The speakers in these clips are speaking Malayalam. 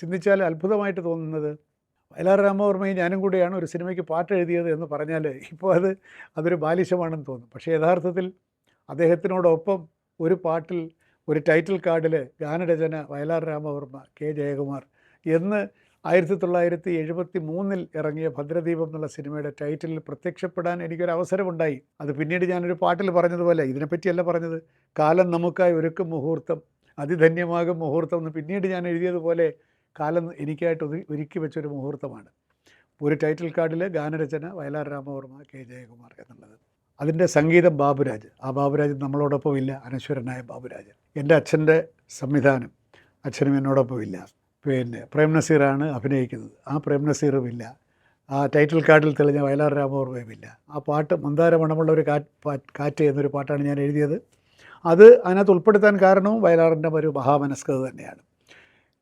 ചിന്തിച്ചാൽ അത്ഭുതമായിട്ട് തോന്നുന്നത്. വയലാർ രാമവർമ്മയും ഞാനും കൂടെയാണ് ഒരു സിനിമയ്ക്ക് പാട്ട് എഴുതിയത് എന്ന് പറഞ്ഞാൽ ഇപ്പോൾ അത് അതൊരു ബാലിശമാണെന്ന് തോന്നും. പക്ഷേ യഥാർത്ഥത്തിൽ അദ്ദേഹത്തിനോടൊപ്പം ഒരു പാട്ടിൽ ഒരു ടൈറ്റിൽ കാർഡിൽ ഗാനരചന വയലാർ രാമവർമ്മ കെ ജയകുമാർ എന്ന് ആയിരത്തി തൊള്ളായിരത്തി എഴുപത്തി മൂന്നിൽ ഇറങ്ങിയ ഭദ്രദീപം എന്നുള്ള സിനിമയുടെ ടൈറ്റിലിൽ പ്രത്യക്ഷപ്പെടാൻ എനിക്കൊരു അവസരമുണ്ടായി അത് പിന്നീട് ഞാനൊരു പാട്ടിൽ പറഞ്ഞതുപോലെ ഇതിനെപ്പറ്റിയല്ല പറഞ്ഞത് കാലം നമുക്കായി ഒരുക്കും മുഹൂർത്തം അതിധന്യമാകും മുഹൂർത്തം എന്ന് പിന്നീട് ഞാൻ എഴുതിയതുപോലെ കാലം എനിക്കായിട്ട് ഒരുക്കി വെച്ചൊരു മുഹൂർത്തമാണ്. ഒരു ടൈറ്റിൽ കാർഡിൽ ഗാനരചന വയലാർ രാമവർമ്മ കെ ജയകുമാർ എന്നുള്ളത്. അതിന്റെ സംഗീതം ബാബുരാജ്. ആ ബാബുരാജ് നമ്മളോടൊപ്പം ഇല്ല. അനശ്വരനായ ബാബുരാജ്. എന്റെ അച്ഛന്റെ സംവിധാനം അച്ഛനും എന്നോടൊപ്പം ഇല്ല. പിന്നെ പ്രേം നസീറാണ് അഭിനയിക്കുന്നത്. ആ പ്രേം നസീറും ഇല്ല. ആ ടൈറ്റിൽ കാർഡിൽ തെളിഞ്ഞ വയലാർ രാമവർമ്മയും ഇല്ല. ആ പാട്ട് മന്ദാരമണമുള്ള ഒരു കാറ്റ് കാറ്റ് എന്നൊരു പാട്ടാണ് ഞാൻ എഴുതിയത്. അത് അതിനകത്ത് ഉൾപ്പെടുത്താൻ കാരണവും വയലാറിന്റെ ഒരു മഹാമനസ്കത തന്നെയാണ്.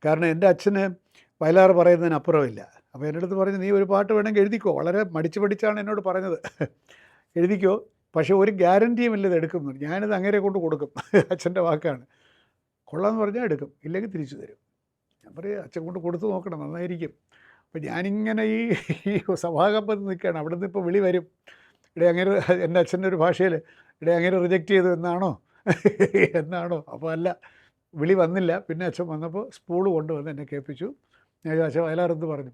കാരണം എന്റെ അച്ഛന് വയലാർ പറയുന്നതിനപ്പുറമില്ല. അപ്പോൾ എന്റെ അടുത്ത് പറഞ്ഞു നീ ഒരു പാട്ട് വേണമെങ്കിൽ എഴുതിക്കോ. വളരെ മടിച്ച് പഠിച്ചാണ് എന്നോട് പറഞ്ഞത്. എഴുതിക്കോ. പക്ഷേ ഒരു ഗ്യാരന്റിയും ഇല്ല ഇത് എടുക്കുന്നു ഞാനിത് അങ്ങനെ കൊണ്ട് കൊടുക്കും. അച്ഛന്റെ വാക്കാണ്. കൊള്ളാമെന്ന് പറഞ്ഞാൽ എടുക്കും. ഇല്ലെങ്കിൽ തിരിച്ചു തരും. ഞാൻ പറയും അച്ഛൻ കൊണ്ട് കൊടുത്തു നോക്കണം. നന്നായിരിക്കും. അപ്പം ഞാനിങ്ങനെ ഈ സഭാകമ്പത്ത് നിൽക്കുകയാണ്. അവിടെ നിന്ന് ഇപ്പോൾ വിളി വരും. ഇവിടെ അങ്ങനെ എന്റെ അച്ഛന്റെ ഒരു ഭാഷയിൽ ഇവിടെ അങ്ങനെ റിജക്റ്റ് ചെയ്തു എന്നാണോ? എന്നാണോ? അപ്പോൾ അല്ല വിളി വന്നില്ല. പിന്നെ അച്ഛൻ വന്നപ്പോൾ സ്പൂൾ കൊണ്ടുവന്ന് എന്നെ കേൾപ്പിച്ചു. ഞാൻ അച്ഛൻ വയലാറെന്ന് പറഞ്ഞു?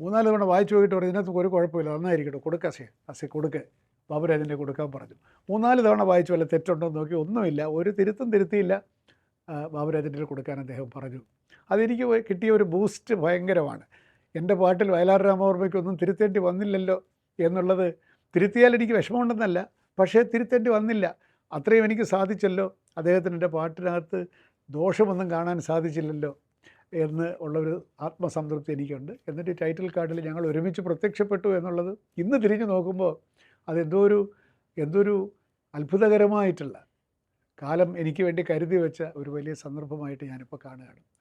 മൂന്നാൽ തവണ വായിച്ചു പോയിട്ട് പറഞ്ഞു ഇതിനകത്ത് ഒരു കുഴപ്പമില്ല നന്നായിരിക്കട്ടെ കൊടുക്ക അസേ അസേ കൊടുക്ക്. ബാബുരാജിനെ കൊടുക്കാൻ പറഞ്ഞു. മൂന്നാൽ തവണ വായിച്ചു വല്ല തെറ്റുണ്ടോ എന്ന് നോക്കി ഒന്നുമില്ല ഒരു തിരുത്തും തിരുത്തിയില്ല. ബാബുരാജിന്റെ കൊടുക്കാൻ അദ്ദേഹം പറഞ്ഞു. അതെനിക്ക് കിട്ടിയ ഒരു ബൂസ്റ്റ് ഭയങ്കരമാണ്. എന്റെ പാട്ടിൽ വയലാർ രാമവർമ്മയ്ക്കൊന്നും തിരുത്തേണ്ടി വന്നില്ലല്ലോ എന്നുള്ളത് തിരുത്തിയാൽ എനിക്ക് വിഷമമുണ്ടെന്നല്ല പക്ഷേ തിരുത്തേണ്ടി വന്നില്ല. അത്രയും എനിക്ക് സാധിച്ചല്ലോ. അദ്ദേഹത്തിന് എന്റെ പാട്ടിനകത്ത് ദോഷമൊന്നും കാണാൻ സാധിച്ചില്ലല്ലോ എന്ന് ഉള്ളൊരു ആത്മസംതൃപ്തി എനിക്കുണ്ട്. എന്നിട്ട് ടൈറ്റിൽ കാർഡിൽ ഞങ്ങൾ ഒരുമിച്ച് പ്രത്യക്ഷപ്പെട്ടു എന്നുള്ളത് ഇന്ന് തിരിഞ്ഞു നോക്കുമ്പോൾ അതെന്തോ ഒരു എന്തോ ഒരു അത്ഭുതകരമായിട്ടുള്ള കാലം എനിക്ക് വേണ്ടി കരുതി വെച്ച ഒരു വലിയ സന്ദർഭമായിട്ട് ഞാനിപ്പോൾ കാണുകയാണ്.